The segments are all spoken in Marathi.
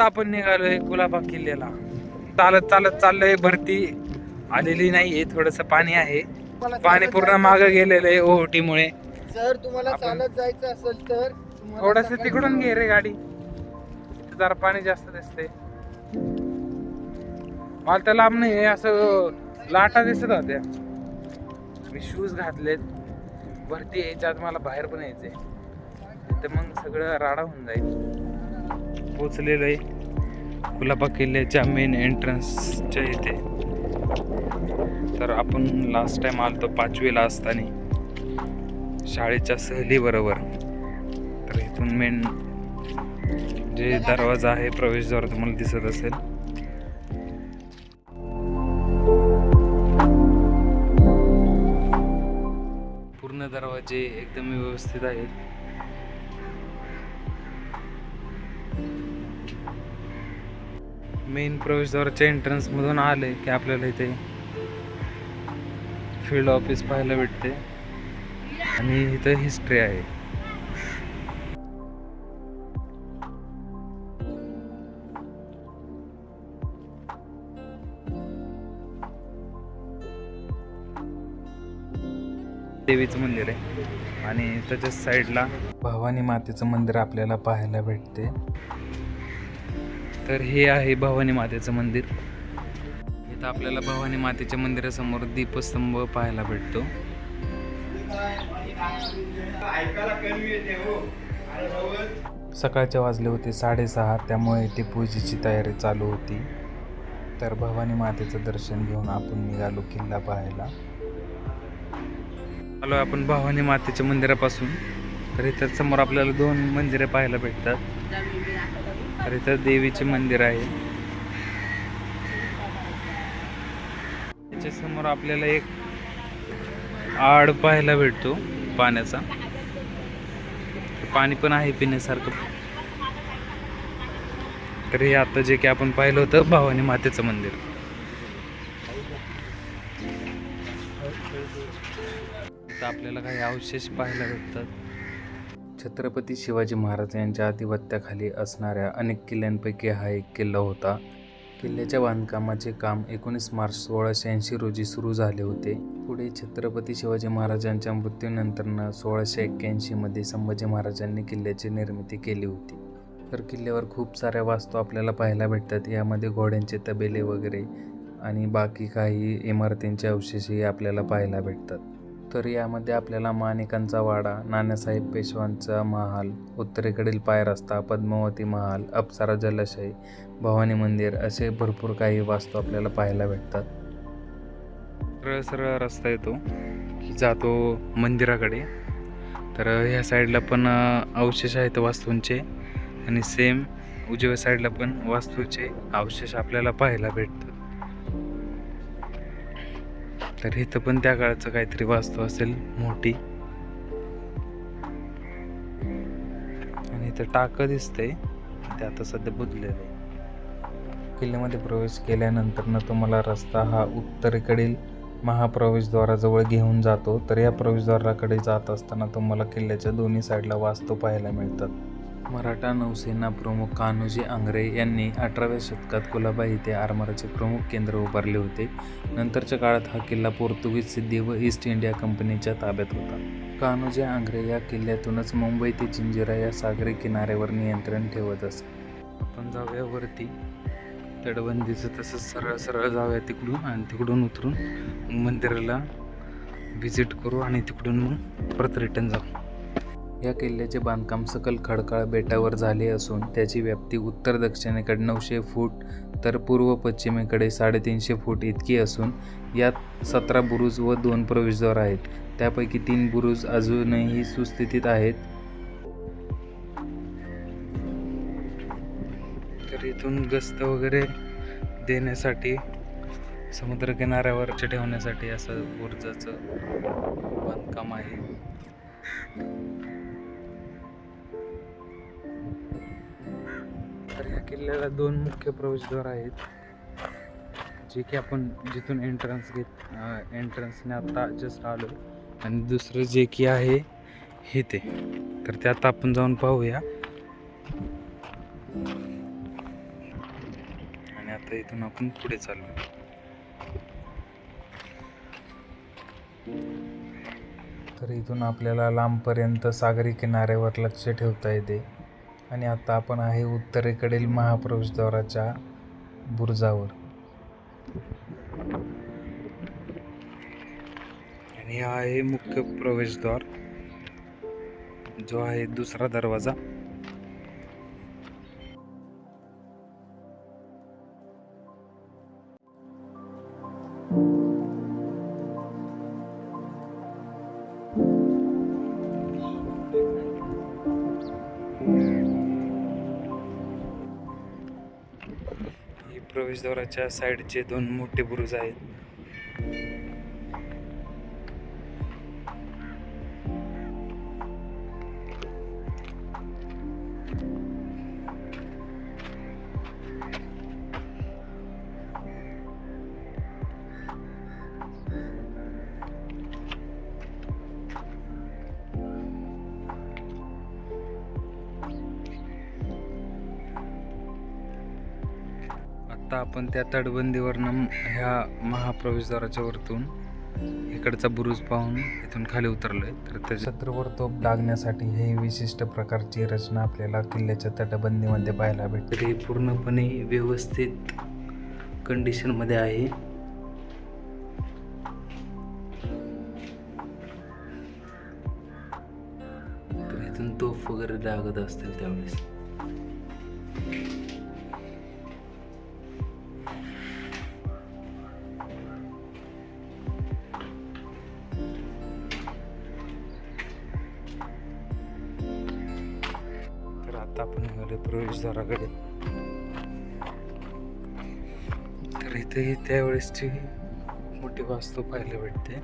आता आपण निघालोय कुलाबा किल्ल्याला. चालत चालत चाललोय भरती आलेली नाहीये थोडस पाणी आहे. पाणी पूर्ण मागं गेलेलं आहे ओहोटीमुळे. जर तुम्हाला आपण- चालत जायचं असेल तर तुम्हाला थोडस सकाळी तिकडून घे रे गाडी. इथं जरा पाणी जास्त दिसते मला तर लांब नाही असं लाटा दिसत होत्या. मी शूज घातलेत. वरती यायच्या आत मला बाहेर पण यायचंय. तिथं मग सगळं राडा होऊन जाईल. पोचलेलो आहे. कुलाबा किल्ल्याच्या मेन एंट्रन्सच्या इथे. तर आपण लास्ट टाइम आलतो पाचवीला असताना. शाळेच्या सहलीबरोबर. तर इथून मेन जे दरवाजा आहे प्रवेशद्वार तुम्हाला दिसत असेल. पूर्ण दरवाजे एकदम व्यवस्थित आहेत. मेन प्रवेशद्वाराच्या एंट्रन्समधून आले की आपल्याला इथे फील्ड ऑफिस पाहायला भेटते. आणि इथं हिस्ट्री आहे. देवीचं मंदिर आहे. आणि त्याच्या साईडला भवानी मातेचं मंदिर आपल्याला पाहायला भेटते. तर हे आहे भवानी मातेचं मंदिर. इथं आपल्याला भवानी मातेच्या मंदिरासमोर दीपस्तंभ पाहायला भेटतो. सकाळचे वाजले होते साडेसहा त्यामुळे इथे पूजेची तयारी चालू होती. तर भवानी मातेचं दर्शन घेऊन आपण निघालो किल्ला पाहायला. आलो आपण भवानी मातेच्या मंदिरापासून. तर इथं समोर आपल्याला दोन मंदिरे पाहायला भेटतात. तर इथं देवीचे मंदिर आहे. त्याच्यासमोर आपल्याला एक आड पाहायला भेटतो पाण्याचा. पाणी पण आहे पिण्यासारखं. तर हे आता जे की आपण पाहिलं होतं भवानी मातेचं मंदिर. आपल्याला काही अवशेष पाहायला भेटतात. छत्रपती शिवाजी महाराज यांच्या आधिपत्याखाली असणाऱ्या अनेक किल्ल्यांपैकी हा एक किल्ला होता. किल्ल्याच्या बांधकामाचे काम एकोणीस मार्च सोळाशे ऐंशी रोजी सुरू झाले होते. पुढे छत्रपती शिवाजी महाराजांच्या मृत्यूनंतरनं सोळाशे एक्क्याऐंशीमध्ये संभाजी महाराजांनी किल्ल्याची निर्मिती केली होती. तर किल्ल्यावर खूप साऱ्या वास्तू आपल्याला पाहायला भेटतात. यामध्ये घोड्यांचे तबेले वगैरे आणि बाकी काही इमारतींचे अवशेषही आपल्याला पाहायला भेटतात. तर यामध्ये आपल्याला माणिकांचा वाडा नानासाहेब पेशवांचा महाल उत्तरेकडील पायरस्ता पद्मावती महाल अप्सरा जलाशय भवानी मंदिर असे भरपूर काही वास्तू आपल्याला पाहायला भेटतात. सरळ सरळ रस्ता येतो. की जातो मंदिराकडे. तर ह्या साईडला पण अवशेष आहेत वास्तूंचे. आणि सेम उजव्या साईडला पण वास्तूचे अवशेष आपल्याला पाहायला भेटतात. तर इथं पण त्या काळाचं काहीतरी वास्तू असेल मोठी. आणि इथं टाकं दिसतंय ते आता सध्या बुजलेलं आहे. किल्ल्यामध्ये प्रवेश केल्यानंतर तुम्हाला रस्ता हा उत्तरेकडील महाप्रवेशद्वाराजवळ घेऊन जातो. तर या प्रवेशद्वाराकडे जात असताना तुम्हाला किल्ल्याच्या दोन्ही साईडला वास्तू पाहायला मिळतात. मराठा नौसेना प्रमुख कान्होजी आंग्रे यांनी अठराव्या शतकात कुलाबा येथे आरमाराचे प्रमुख केंद्र उभारले होते. नंतरच्या काळात हा किल्ला पोर्तुगीज सिद्धी व ईस्ट इंडिया कंपनीच्या ताब्यात होता. कान्होजी आंग्रे या किल्ल्यातूनच मुंबई ते जिंजिरा या सागरी किनाऱ्यावर नियंत्रण ठेवत असत आपण जाऊया वरती तटबंदीचं तसंच सरळ सरळ जाऊया तिकडून आणि तिकडून उतरून मंदिराला व्हिजिट करू आणि तिकडून मग परत रिटर्न जाऊ. या किल्ल्याचे बांधकाम सकल खडकाळ बेटावर झाले असून त्याची व्याप्ती उत्तर दक्षिणेकडे नऊशे फूट तर पूर्व पश्चिमेकडे साडेतीनशे फूट इतकी असून यात सतरा बुरुज व दोन प्रवेशद्वार आहेत. त्यापैकी तीन बुरुज अजूनही सुस्थितीत आहेत. तर इथून गस्त वगैरे देण्यासाठी समुद्रकिनाऱ्यावर ठेवण्यासाठी असं बुरुजाचं बांधकाम आहे. तर या किल्ल्याला दोन मुख्य प्रवेशद्वार आहेत. जे की आपण जिथून एंट्रन्स घेत एंट्रन्सने आता जस्ट आलो. आणि दुसरं जे की आहे हे ते. तर ते आता आपण जाऊन पाहूया. आणि आता इथून आपण पुढे चाललो तर इथून आपल्याला लांबपर्यंत सागरी किनाऱ्यावर लक्ष ठेवता येते. आणि आता आपण आहे उत्तरेकडील महाप्रवेशद्वाराच्या बुरुजावर. आणि हा आहे मुख्य प्रवेशद्वार जो आहे दुसरा दरवाजा. प्रवेशद्वाराच्या साईडचे दोन मोठे बुरुज आहेत. आता आपण त्या तटबंदीवरनं ह्या महाप्रवेशद्वाराच्या वरतून इकडचा बुरुज पाहून इथून खाली उतरलो आहे तर त्या शत्रूवर तोप डागण्यासाठी हे विशिष्ट प्रकारची रचना आपल्याला किल्ल्याच्या तटबंदीमध्ये पाहायला भेटते. हे पूर्णपणे व्यवस्थित कंडिशनमध्ये आहे. तर इथून तोफ वगैरे लागत असतील त्यावेळेस. आता प्रवेशद्वाराकडे तर इथेही त्यावेळेसची मोठी वास्तू पाहायला भेटते.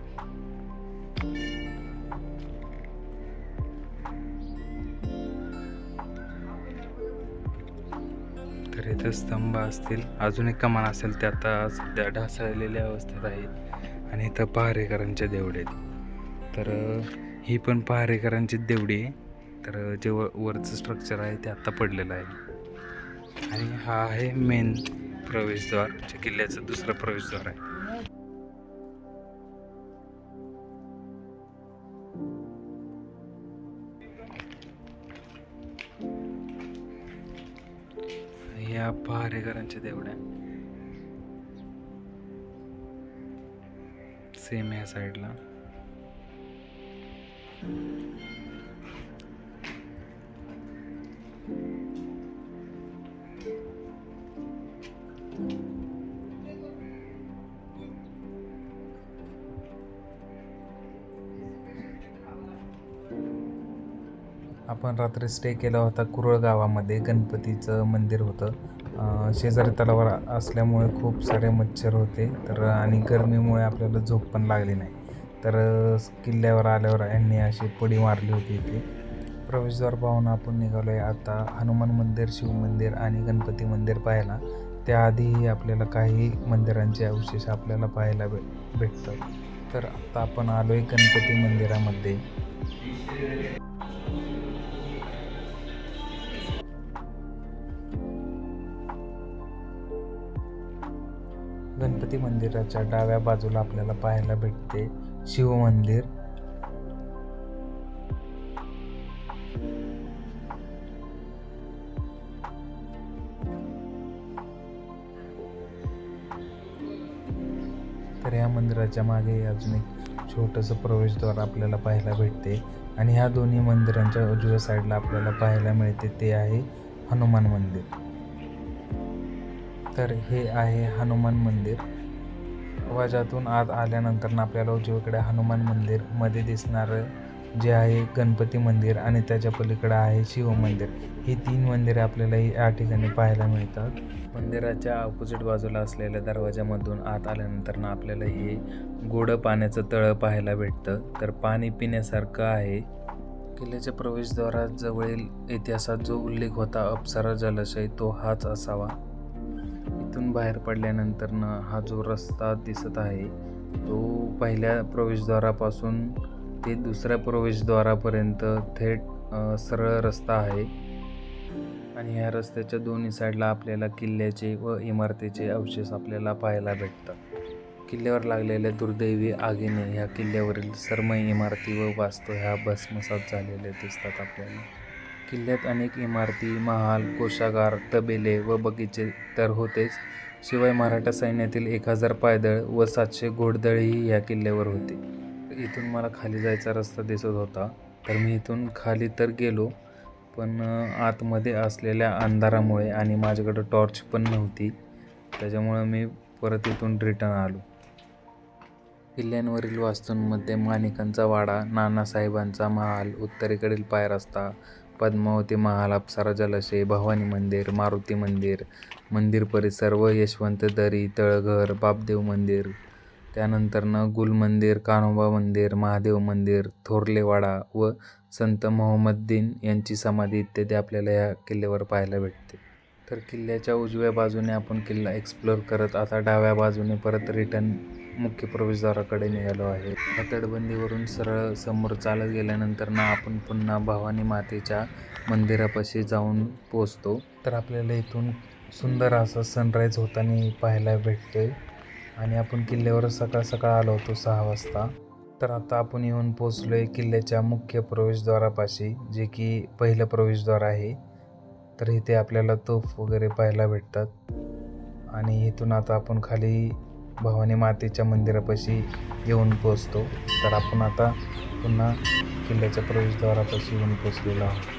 तर इथे स्तंभ असतील अजून एक कमान असेल ते आता सध्या ढासळलेल्या अवस्थेत आहेत. आणि इथं पहारेकरांचे देवडे आहेत. तर ही पण पहारेकरांची देवडी आहे. तर जे व वरचं स्ट्रक्चर आहे ते आत्ता पडलेलं आहे. आणि हा आहे मेन प्रवेशद्वार जे किल्ल्याचं दुसरं प्रवेशद्वार आहे. या पहारेकरांच्या देवड्या. सेम या साईडला आपण रात्री स्टे केला होता कुरळ गावामध्ये. गणपतीचं मंदिर होतं. शेजारी तलावर असल्यामुळे खूप सारे मच्छर होते. तर आणि गरमीमुळे आपल्याला झोप पण लागली नाही. तर किल्ल्यावर आल्यावर यांनी अशी पडी मारली होती इथे. प्रवेशद्वार पाहून आपण निघालो आहे आता हनुमान मंदिर शिव मंदिर आणि गणपती मंदिर पाहायला. त्याआधीही आपल्याला काही मंदिरांचे अवशेष आपल्याला पाहायला भे भेटतं तर आता आपण आलो आहे गणपती मंदिरामध्ये. गणपती मंदिराच्या डाव्या बाजूला आपल्याला पाहायला भेटते शिवमंदिर तर या मंदिराच्या मागे अजून एक छोटंसं प्रवेशद्वार आपल्याला पाहायला भेटते. आणि ह्या दोन्ही मंदिरांच्या उजव्या साईडला आपल्याला पाहायला मिळते ते आहे हनुमान मंदिर. तर हे आहे हनुमान मंदिर. वजातून आत आल्यानंतर आपल्याला उजवीकडे हनुमान मंदिरमध्ये दिसणारं जे आहे गणपती मंदिर आणि त्याच्या पलीकडे आहे शिव मंदिर. ही तीन मंदिरे आपल्याला या ठिकाणी पाहायला मिळतात. मंदिराच्या ऑपोजिट बाजूला असलेल्या दरवाजामधून आत आल्यानंतर ना आपल्याला हे गोड पाण्याचं तळं पाहायला भेटतं. तर पाणी पिण्यासारखं आहे. किल्ल्याच्या प्रवेशद्वाराजवळील इतिहासात जो उल्लेख होता अप्सरा जलाशय तो हाच असावा. इथून बाहेर पडल्यानंतर ना हा जो रस्ता दिसत आहे तो पहिल्या प्रवेशद्वारापासून ते दुसऱ्या प्रवेशद्वारापर्यंत थेट सरळ रस्ता आहे. आणि ह्या रस्त्याच्या दोन्ही साईडला आपल्याला किल्ल्याचे व इमारतीचे अवशेष आपल्याला पाहायला भेटतात. किल्ल्यावर लागलेल्या दुर्दैवी आगीने ह्या किल्ल्यावरील सर्म इमारती व वास्तू ह्या भस्मसात झालेल्या दिसतात आपल्याला. किल्ल्यात अनेक इमारती महाल कोषागार तबेले व बगीचे तर होतेच. शिवाय मराठा सैन्यातील एक हजार पायदळ व सातशे घोडदळही या किल्ल्यावर होते. इथून मला खाली जायचा रस्ता दिसत होता. तर मी इथून खाली तर गेलो पण आतमध्ये असलेल्या अंधारामुळे आणि माझ्याकडं टॉर्च पण नव्हती. त्याच्यामुळं मी परत इथून रिटर्न आलो. किल्ल्यांवरील वास्तूंमध्ये माणिकांचा वाडा नानासाहेबांचा महाल उत्तरेकडील पायरस्ता पद्मावती महाल अप्सरा जलाशय भवानी मंदिर मारुती मंदिर मंदिर परिसर व यशवंत दरी तळघर बापदेव मंदिर. त्यानंतरनं गुल मंदिर कान्होबा मंदिर महादेव मंदिर थोरलेवाडा व संत मोहम्मद्दीन यांची समाधी इत्यादी आपल्याला या किल्ल्यावर पाहायला भेटते. तर किल्ल्याच्या उजव्या बाजूने आपण किल्ला एक्सप्लोअर करत आता डाव्या बाजूने परत रिटर्न मुख्य प्रवेशद्वाराकडे निघालो आहे. या तटबंदीवरून सरळ समोर चालत गेल्यानंतर ना आपण पुन्हा भवानी मातेच्या मंदिरापाशी जाऊन पोचतो तर आपल्याला इथून सुंदर असा सनराईज होताना पाहायला भेटतोय. आणि आपण किल्ल्यावर सकाळ सकाळ आलो होतो सहा वाजता. तर आता आपण येऊन पोचलो आहे किल्ल्याच्या मुख्य प्रवेशद्वारापाशी जे की पहिलं प्रवेशद्वार आहे. तर इथे आपल्याला तोफ वगैरे पाहायला भेटतात. आणि इथून आता आपण खाली भवानी मातेच्या मंदिरापाशी येऊन पोचतो तर आपण आता पुन्हा किल्ल्याच्या प्रवेशद्वारापाशी येऊन पोचलेलो आहोत.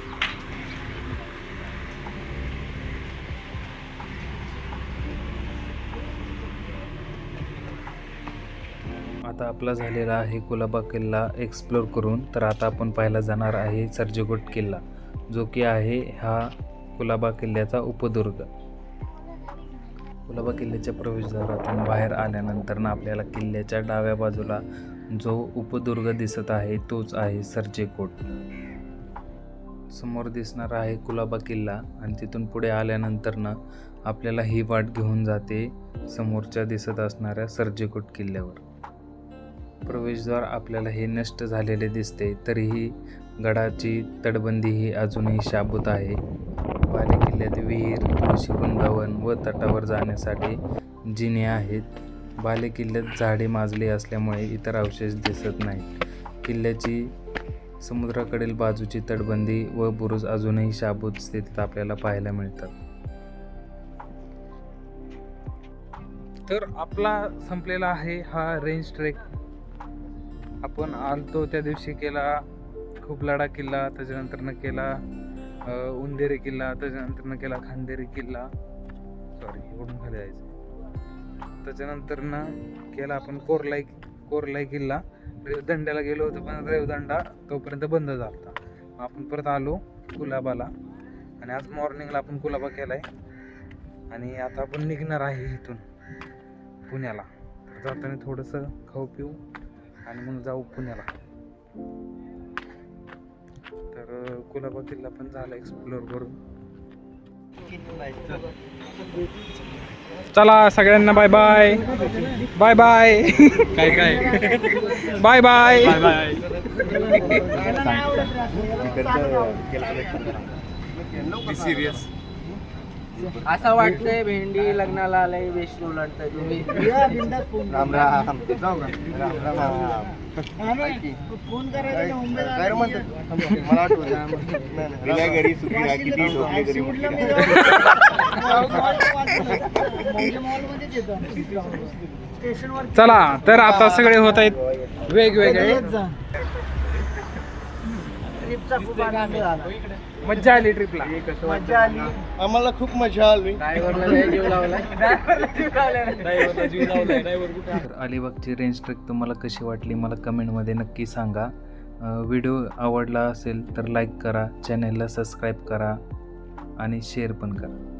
आता आपला झालेला आहे कुलाबा किल्ला एक्सप्लोर करून. तर आता आपण पाहायला जाणार आहे सर्जगोट किल्ला जो की आहे हा कुलाबा किल्ल्याचा उपदुर्ग. कुलाबा किल्ल्याच्या प्रवेशद्वारातून बाहेर आल्यानंतर ना आपल्याला किल्ल्याच्या डाव्या बाजूला जो उपदुर्ग दिसत आहे तोच आहे सर्जेकोट. समोर दिसणारा आहे कुलाबा किल्ला आणि तिथून पुढे आल्यानंतर ना आपल्याला ही वाट घेऊन जाते समोरच्या दिसत असणाऱ्या सर्जेकोट किल्ल्यावर. प्रवेशद्वार आपल्याला हे नष्ट झालेले दिसते तरीही गडाची तटबंदी ही अजूनही शाबूत आहे. बाले किल्ल्यात विहीर तुळशी वृंदावन व तटावर जाण्यासाठी जिने आहेत. बाले किल्ल्यात झाडे माजली असल्यामुळे इतर अवशेष दिसत नाहीत. किल्ल्याची समुद्राकडील बाजूची तटबंदी व बुरुज अजूनही शाबूत स्थितीत आपल्याला पाहायला मिळतात. तर आपला संपलेला आहे हा रेंज ट्रेक. आपण आलतो त्या दिवशी केला खूप लढा किल्ला त्याच्यानंतरनं केला. उंदेरी किल्ला त्याच्यानंतरनं केला खांदेरी किल्ला. सॉरी इकडून खाली जायचं. त्याच्यानंतरनं केला आपण कोरलाई कोरलाई किल्ला. रेवदंड्याला गेलो होतो पण रेवदंडा तोपर्यंत बंद झाला होता. मग आपण परत आलो कुलाबाला. आणि आज मॉर्निंगला आपण कुलाबा केलाय. आणि आता आपण निघणार आहे इथून पुण्याला. जाताना थोडंसं खाऊ पिऊ आणि मग जाऊ पुण्याला. तर कुलाबा किल्ला पण झाला एक्सप्लोअर करून. चला सगळ्यांना बाय बाय बाय बाय काय काय? बाय बाय असं वाटतंय भेंडी लग्नाला आलंय वेस्ट उलटताय तुम्ही. राम राम. जाऊ का फोन मला आठवत घरी किती घरी चला तर आता सगळे होत आहेत वेगवेगळे. मज्जा आली ट्रिपला मजा आली. आम्हाला खूप मजा आली. तर अलिबागची रेंज ट्रेक तुम्हाला कशी वाटली मला कमेंटमध्ये नक्की सांगा. व्हिडिओ आवडला असेल तर लाईक करा चॅनलला सबस्क्राईब करा आणि शेअर पण करा.